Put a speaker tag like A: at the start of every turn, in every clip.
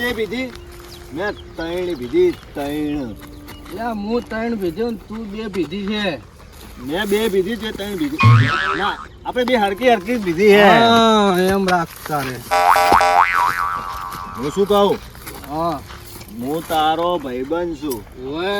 A: બે
B: પીધી મેં ત્રણ પીધી ત્રણ.
A: એટલે હું ત્રણ ભીધ્યો તું બે ભીધી છે.
B: મેં બે પીધી છે ત્રણ પીધી ના આપણે બે હરકી હરકી પીધી હે
A: એમ રાખતા રે
B: હું શું કહું?
A: હા.
B: હું તારો ભાઈબંધ છું.
A: ઓવે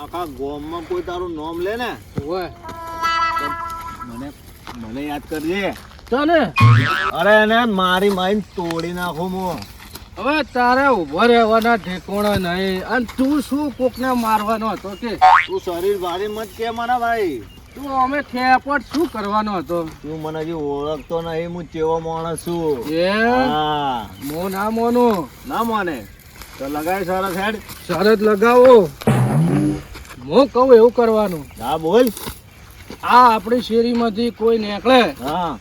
B: આખા ગોમમાં કોઈ તારું નામ લે ને? તો મને મને યાદ કરજે.
A: તને?
B: અરે એને મારી માઈન તોડી નાખું હું.
A: હવે તારે ઊભો રહેવાના ઠેકોણા નહીં. અને તું શું કોકને મારવાનો હતો કે?
B: તું શરીર ભારી મત કે મને ભાઈ?
A: તું અમે ખેપટ શું કરવાનો હતો?
B: તું મને હજી ઓળખતો નહીં હું કેવો માણસ છું.
A: એ? મો ના મોનું.
B: ના માને. તો લગાય સરસ હેડ.
A: શરત લગાવો. હું કહું એવું કરવાનું.
B: હા બોલ.
A: આ આપણી શેરીમાંથી કોઈ નીકળે.
B: હા.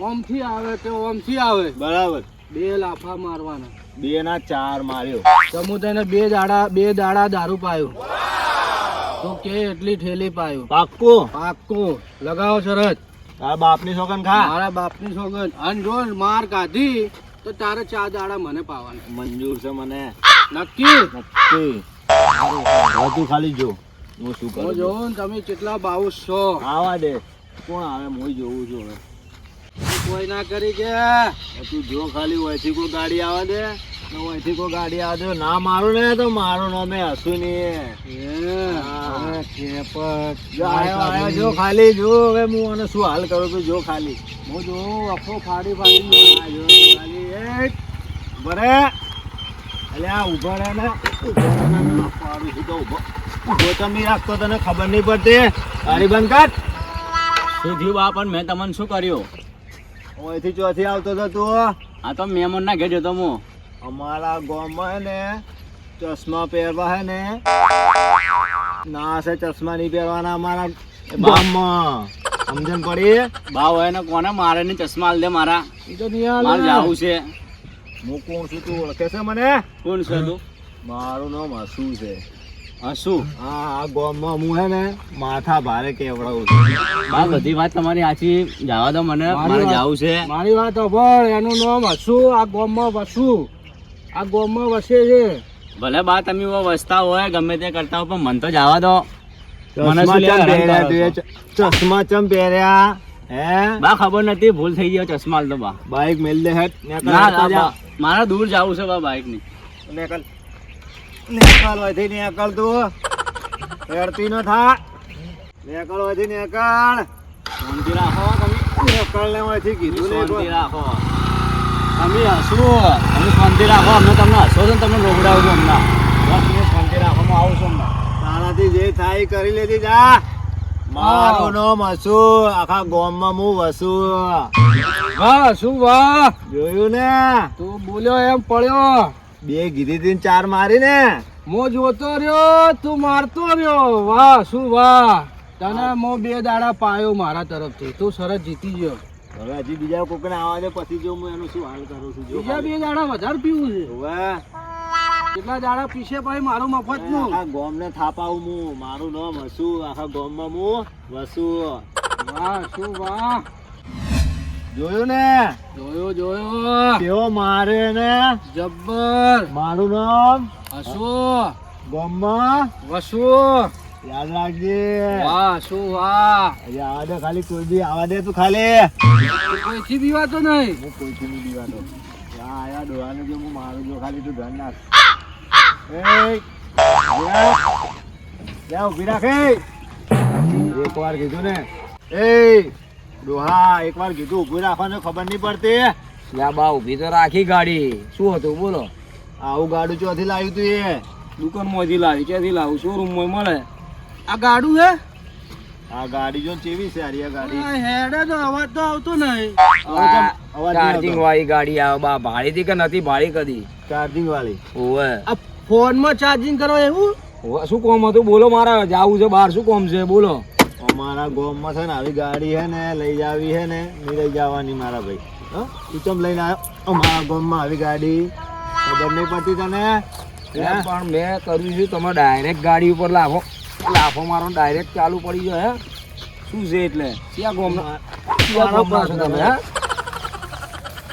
A: ઓમથી આવે કે ઓમથી આવે?
B: બરાબર.
A: બે લાફા મારવાના.
B: બે ના ચાર માર્યો.
A: સમુદાયને બે દાડા બે દાડા દારૂ પાયો. તો કે એટલી ઠેલી પાયો.
B: પાક્કો?
A: પાક્કું. લગાવો શરત
B: તારા બાપની સોગન ખા.
A: મારા બાપની સોગન અને જો માર કાઢી તો તારે ચાર દાડા મને પાવાના.
B: મંજૂર છે મને.
A: નક્કી?
B: નક્કી. તું ખાલી જો. હું શું કરું.
A: જોઉં તમે કેટલા બાઉસ છો.
B: આવા દે. કોણ આવે? હું જોઉં છું હવે.
A: કોઈ ના કરી કે
B: તું જો ખાલી ઓયથી કોઈ ગાડી આવે દે ને ઓયથી કોઈ ગાડી આવે દે ના મારું ને તો મારું નામે હસું નહીં હા. જો આયો આયો જો ખાલી જો હવે હું આને શું હાલ કરું છું જો ખાલી.
A: હું જો આખો ફાડી ફાડી
B: જો ખાલી બરે એટલે આ ઊભા રહે ને. ને છું તો ઊભો જો તો નહીં રાખતો તને ખબર નહીં પડતી. ગાડી બંધ કર.
C: શું થયું બા પણ મેં તમને શું કર્યું?
B: ઓયથી ચોથી આવતો હતો તું
C: આ તો મેમોન ના ઘેર જતો હું.
B: અમારા ગામમાં ને ચશ્મા પહેરવા હે ને. ના છે ચશ્મા નહીં પહેરવાના અમારા ગામમાં. સમજણ પડી?
C: બા હોય ને કોને મારે ને ચશ્મા દે મારા?
A: એ તો
C: મારે. જાવું છે.
B: હું કોણ છું તું ઓળખે છે મને?
C: કોણ છે તું?
B: મારું નામ હસુ છે.
C: શું?
B: હા આ ગોમમાં હું હે ને માથા ભારે કેવડાવું છું.
C: બા બધી વાત તમારી સાચી જવા દો મને.
A: મારી
C: છે.
A: મારી વાત એનું નામ હસુ આ ગોમમાં વસુ. આ ગોમમાં વસે છે.
C: ભલે બા તમે વસતા હોય ગમે તે કરતા હોય પણ મને તો જવા દો. મને
B: ચશ્મા ચમ પહેર્યા હે?
C: બા ખબર નથી ભૂલ થઈ ગયો ચશ્મા તો બા.
B: બાઈક મેલ દે હેટ
C: ના મારે દૂર જવું છે બા બાઈકની
B: નેકલ વધી નેકલ તું હેડતી ન થા. નેકલ વધી નેકલ
C: શાંતિ રાખો તમે.
B: નેકલ ને વધી કીધું ને
C: શાંતિ રાખો. તમે હસો તમે શાંતિ રાખો. અમે તમને હસો છો ને તમને રોકડાવું હમણાં. બસ તમે શાંતિ રાખો. હું આવું છું હમણાં.
B: તારાથી જે થાય કરી લેતી જા. મારું નામ હસુ આખા ગામમાં હું વસુ
A: વાહ શું વાહ?
B: જોયું ને?
A: તું બોલ્યો એમ પડ્યો.
B: બે ગીધી થી ચાર મારી ને.
A: મો જોતો રહ્યો તું મારતો રહ્યો. વાહ શું વાહ. તને મો બે દાડા પાયો મારા તરફથી. તું સરસ જીતી ગયો.
B: હવે હજી બીજા કોકને આવવા દે પછી જો હું એનું શું હાલ કરું છું જો
A: બીજા બે દાડા વધારે પીવું છે.
B: હવે.
A: કેટલા દાડા પીશે ભાઈ મારું મફતનું આ
B: ગોમ ને થાપાવું હું. મારું નામ હસુ આખા ગામમાં હું વસુ.
A: વાહ શું વાહ.
B: જોયું ને?
A: જોયો જોયો.
B: કેવો મારે ને
A: જબ્બર.
B: મારું નામ?
A: હસુ
B: ગામમાં?
A: વસુ.
B: યાદ રાખજે.
A: વાહ શું વાહ.
B: યાદ ખાલી કોઈ બી આવા દે તું ખાલી.
A: કોઈથી બીવાતો નહીં.
B: હું કોઈથી નહીં યા આયા ડોહાને જો હું મારું જો ખાલી તું ધ્યાન નાખ એ જા ઊભી રાખે એક વાર કીધું ને. એ ડોહા એક વાર કીધું ઊભી રાખવાનું ખબર નહીં પડતી.
A: યા બા ઊભી તો રાખી ગાડી. શું હતું બોલો.
B: આવું ગાડું ચોથી લાવ્યું તું એ.
A: દુકાનમાંથી લાવી ક્યાંથી લાવું? શોરૂમમાં મળે. આ ગાડું હે?
B: આ ગાડી જો ચેવી છે આ ગાડી.
A: હેડે તો અવાજ તો આવતો નહીં.
B: અવાજ
D: ચાર્જિંગ વાળી ગાડી આવે બા ભાડી થી કે નથી ભાડી કદી?
B: ચાર્જિંગ વાળી
D: ઓવે.
A: આ ફોનમાં ચાર્જિંગ કરો એવું?
D: શું કોમ હતું? બોલો મારે જાવું છે બહાર શું કોમ છે? બોલો.
B: અમારા ગામમાં છે ને આવી ગાડી છે ને લઈ જાવી છે ને નહીં લઈ જવાની મારા ભાઈ. હો? તું ચમ લઈને આવ્યો અમારા ગામમાં આવી ગાડી. ખબર નહીં પડતી તને?
D: પણ મેં કર્યું છે તમે ડાયરેક્ટ ગાડી ઉપર લાફો. લાફો મારો ડાયરેક્ટ ચાલુ પડી ગયો હે? શું છે એટલે? ક્યાં ગોમ ક્યાં ગોમમાં છો તમે હે?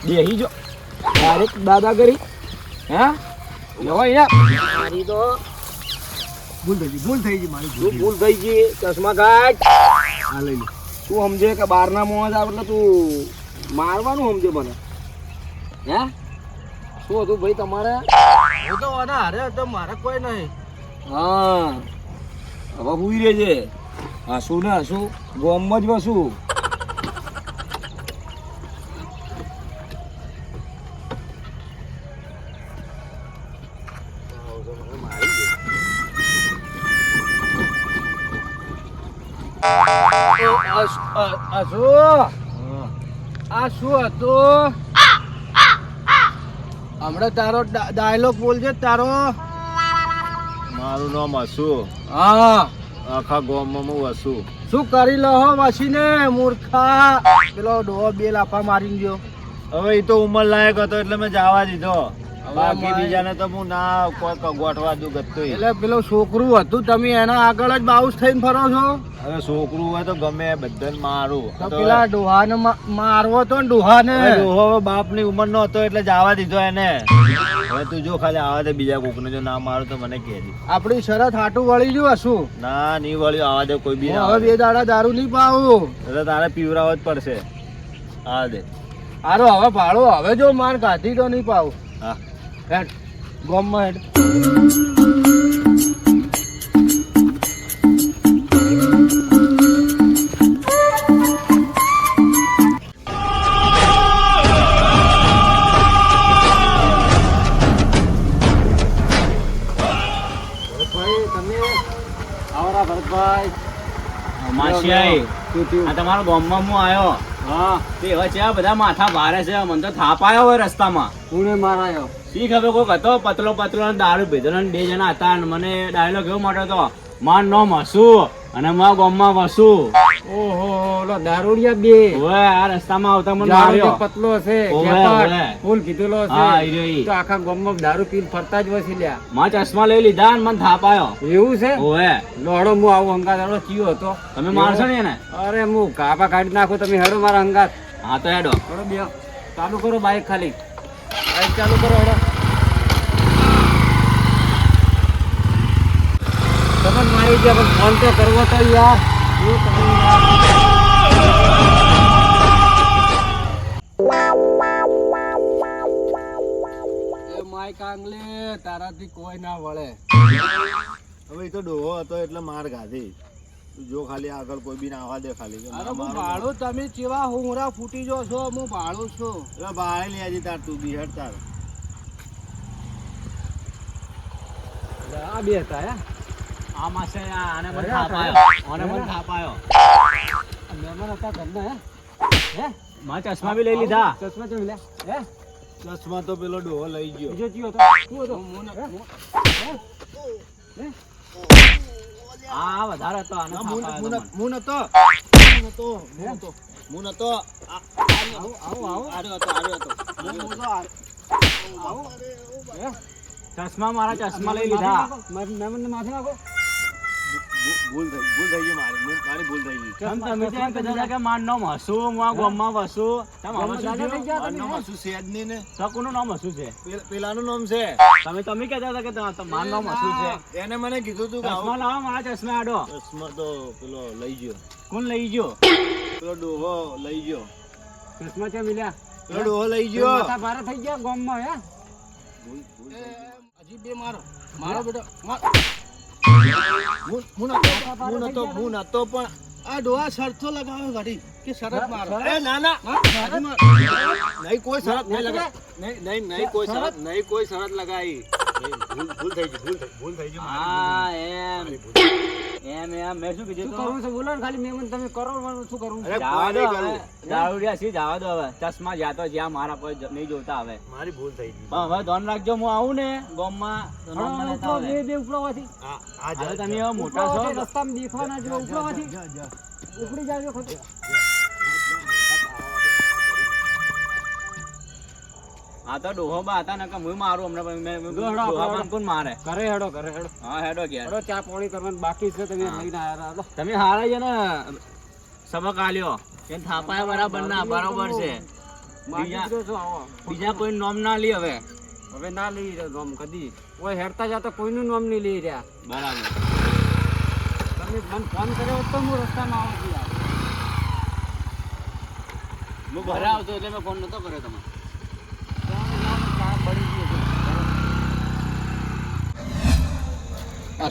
D: દેહી જો. ડાયરેક્ટ દાદા કરી હે? લેવાય અહીંયા મારી તો
B: ભૂલ થઈ ગઈ ભૂલ થઈ ગઈ મારી
D: શું ભૂલ. થઈ ગઈ? ચશ્મા કાઢ.
B: આ લઈ લે.
D: તું સમજે કે બહારના મોં જ એટલે તું મારવાનું સમજે મને. હે? શું હતું ભાઈ તમારે?
A: હું તો વાના હારે હતો મારે કોઈ નહીં.
D: હા. હવે હુઈ રહેજે. હસું ને? હસું ગોમ જ વસું?
A: શું- આ- શું હતું? હમણાં તારો ડાયલોગ બોલજે તારો.
B: મારું નામ હસુ
A: હા.
B: આખા ગામમાં હું હસુ
A: શું કરી લો હો વસીને મૂર્ખા. પેલો ડોહો બે લાફા મારી ગયો.
B: હવે એ તો ઉંમર લાયક હતો એટલે મેં જવા દીધો. બાકી બીજાને તો હું ના કોઈ ગોઠવા દઉં ગતું
A: એટલે પેલો છોકરું હતું તમે એના આગળ જ બાઉસ થઈને ફરો છો?
B: અરે છોકરું હોય તો ગમે બધાને મારું.
A: પેલા ડોહાને મારવો તો ને ડોહાને?
B: ડોહો બાપની ઉંમર નો હતો એટલે જવા દીધો એને. હવે તું જો ખાલી આવા દે બીજા કોકને જો ના મારું તો મને કહેજે
A: આપણી શરત હાટું વળી ગયું હશું?
B: ના નહીં વળ્યું આવા દે કોઈ બી
A: હવે બે દાડા દારૂ નહીં પાવું.
B: એટલે તારે પીવરાવો જ પડશે. આવા દે.
A: હારો હવે ભાડો હવે જો માર કાઢી તો નહીં પાવું.
B: હા.
A: હેડ ગોમમાં હેડ.
C: તમારા ગામમાં હું આવ્યો હા. તે છે બધા માથા ભારે છે મને તો થાપ આવ્યો હોય રસ્તામાં.
A: પુણે મારાયો
C: શી ખબર કોઈક હતો પતલો પતલો દારૂ પીધેલો ને બે જણા હતા અને મને ડાયલોગ એવો મોટો હતો માર નો હસુ અને મારા ગોમમાં વસુ.
A: ઓહો ઓલો દારૂડિયા બે.
C: ઓવે આ રસ્તામાં આવતા મને માર્યો.
A: પતલો છે. ફૂલ કીધેલો છે તો આખા ગોમમાં દારૂ પીને ફરતા જ વસી લ્યા.
C: મા ચશ્મા લઈ લીધા અને મને થાપાયો
A: એવું છે?
C: ઓવે.
A: લોડો હું આવું હંગાત હેડો ચિયો હતો.
C: તમે મારશો ને એને?
A: અરે હું કાપા કાઢી નાખું તમે હેડો મારા હંગાત.
C: હા તો હેડો.
A: ચાલુ કરો બાઈક ખાલી. બાઈક ચાલુ કરો હેડો. તમે ગયા પણ ફોન તો કરવો તો યાર. શું તમે યાર? એ માય કાંગલે તારાથી કોઈ ના વળે.
B: હવે એ તો ડોહો હતો એટલે માર ખાધી જો ખાલી આગળ કોઈ બી ના દે ખાલી
A: અરે હું ભાડું તમે ચેવા હુંરા ફૂટી જો છો હું ભાડું છું.
B: એટલે ભાડે લે આજે તાર તું બી હેડ તાર.
A: આ બે હતા હે?
C: આ માસે આને મને આને મને
A: થાપાયો મહેમાન હતા ઘરના હે? હે?
C: ચશ્મા બી લઈ લીધા.
A: ચશ્મા લે હે?
B: ચશ્મા તો પેલો ડોહો લઈ ગયો.
A: બીજો ચિયો હતો? શું હતો?
C: આ વધારે હતો આને
B: ના,
C: થાપ
B: મુન- મુન-
C: તો
B: હતો. મુન હતો મુન હતો. મુન હતો. આ-
A: આવો આવો
B: હતો આર્યો હતો.
A: હું બોલો આવો.
C: ચશ્મા મારા ચશ્મા લઈ લીધા.
A: મેમન મહેમાનને માથે નાખો.
B: ભૂલ થઈ ભૂલ થઈ ગઈ મારી. મારી ભૂલ થઈ ગઈ.
C: કેમ તમે તો એમ કહેતા કે મારું નામ હસુ હું આ વસુ. તમે હવે
A: થઈ ગયા તમે,
B: નામ
A: હે?
B: હસુ સેજ નહીં ને
C: તો નામ હસુ છે.
B: પેલાનું નામ છે.
C: તમે તમે કહેતા હતા કે તમારું નામ હસુ છે.
B: એને મને કીધું તું કે
C: ચશ્મા લાવો મારા ચશ્મા આડો.
B: ચશ્મા તો પેલો લઈ ગયો.
C: કોણ લઈ ગયો?
B: પેલો ડોહો લઈ ગયો.
A: ચશ્મા મિલ્યા?
B: પેલો ડોહો લઈ ગયો.
A: માથા ભારે થઈ ગયા ગામમાં હે? હજી બે મારો. મારો બેટો માર.
B: હું નતો હું નતો પણ
A: આ ડોહા શરતો લગાવે વળી કે શરત મારો.
B: એ ના ના. નહીં કોઈ શરત નહીં લગાઈ નહીં નહીં નહીં કોઈ શરત નહીં કોઈ શરત લગાઈ. ભૂલ ભૂલ થઈ ગઈ ભૂલ થઈ ભૂલ થઈ ગઈ
C: હા એમ. એમ એમ મેં શું કીધું?
A: બોલો ને ખાલી તમે કરો શું
C: દો હવે. દારૂડિયા સી જવા દો હવે? ચશ્મા જાતો જ્યાં મારા પર નહીં જોતા હવે.
B: મારી ભૂલ થઈ
C: પણ હવે ધ્યાન રાખજો હું આવું ને ગામમાં.
A: બે બે ઉપડવાથી
B: આ આ
C: હવે તમે મોટા છો.
A: રસ્તામાં દેખવાના જો ઉપડવાથી
B: જા, જા.
A: ઉપડી જાજો ખોટું.
C: આ તો ડોહો બા હતા ને કે હું મારું હમણાં મેં- ડોહા. પણ કોણ મારે.
A: ઘરે હેડો કરે હેડો.
C: હા હેડો ગયા
A: હેડો ચા પાણી કરવાનું બાકી છે તમે લઈને આયા હતા.
C: તમે હારા છે ને સબક આલ્યો. કે થાપાયા બરાબર ના બરાબર છે. બીજા- કોઈ નોમ ના લી હવે.
A: હવે ના લઈ રહ્યો નોમ કદી. કોઈ હેરતા જતા કોઈનું નોમ નહીં લઈ રહ્યા.
C: બરાબર.
A: તમે મને ફોન કર્યો તો હું રસ્તામાં આવું છું
C: હું ઘરે આવતો એટલે મેં ફોન નતો કર્યો તમે
A: આ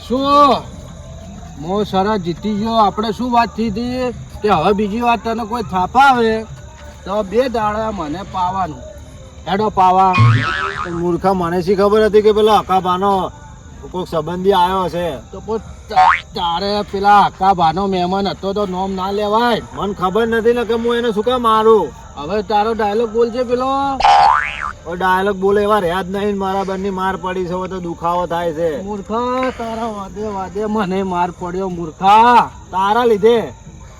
A: શું મો સરસ જીતી ગયો. આપણે શું વાત થઈ હતી કે હવે બીજી વાત તને કોઈ થાપા આવે તો બે દાડા મને પાવાનું. હેડો પાવા.
B: મૂર્ખા મને શી ખબર હતી કે પેલો અકાબાનો કોઈક સંબંધી આવ્યો છે
A: તો તારે પેલા હકાભાનો મહેમાન હતો તો નોમ ના લેવાય.
B: મને ખબર નથી ને કે હું એને શું કામ મારું?
A: હવે તારો ડાયલોગ બોલજે પેલો.
B: ડાયલોગ બોલે એવા રહ્યા જ નહીં મારા બંને માર પડી છે તો દુખાવો થાય છે.
A: મૂર્ખા તારા વાદે વાદે મને માર પડ્યો મૂર્ખા.
B: તારા લીધે?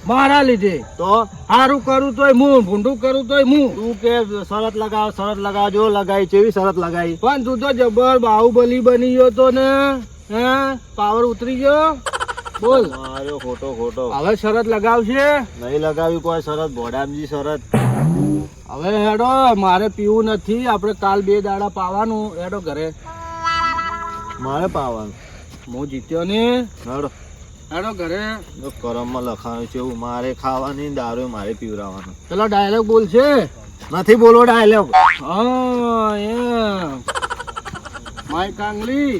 A: મારા લીધે.
B: તો?
A: સારું કરું તોય હું ભૂંડું કરું તોય હું
B: તું કે શરત લગાવ શરત લગાવ જો લગાઈ કેવી શરત લગાઈ?
A: પણ તું તો જબર બાહુબલી બની ગયો તો ને હે? પાવર ઉતરી ગયો? બોલ.
B: માર્યો ખોટો ખોટો.
A: હવે શરત લગાવશે
B: નહીં લગાવી કોઈ શરત ભોડામજી શરત.
A: હવે હેડો મારે પીવું નથી આપણે કાલ બે દાડા પાવાનું. હેડો ઘરે.
B: મારે પાવાનું.
A: હું જીત્યો ને
B: હેડો.
A: હેડો ઘરે.
B: કરમમાં લખાયું છે એવું મારે ખાવાની દારૂ મારે પીવડાવવાનું.
A: પેલો ડાયલોગ બોલ છે
B: નથી બોલવો ડાયલોગ
A: હા એ માય કાંગલી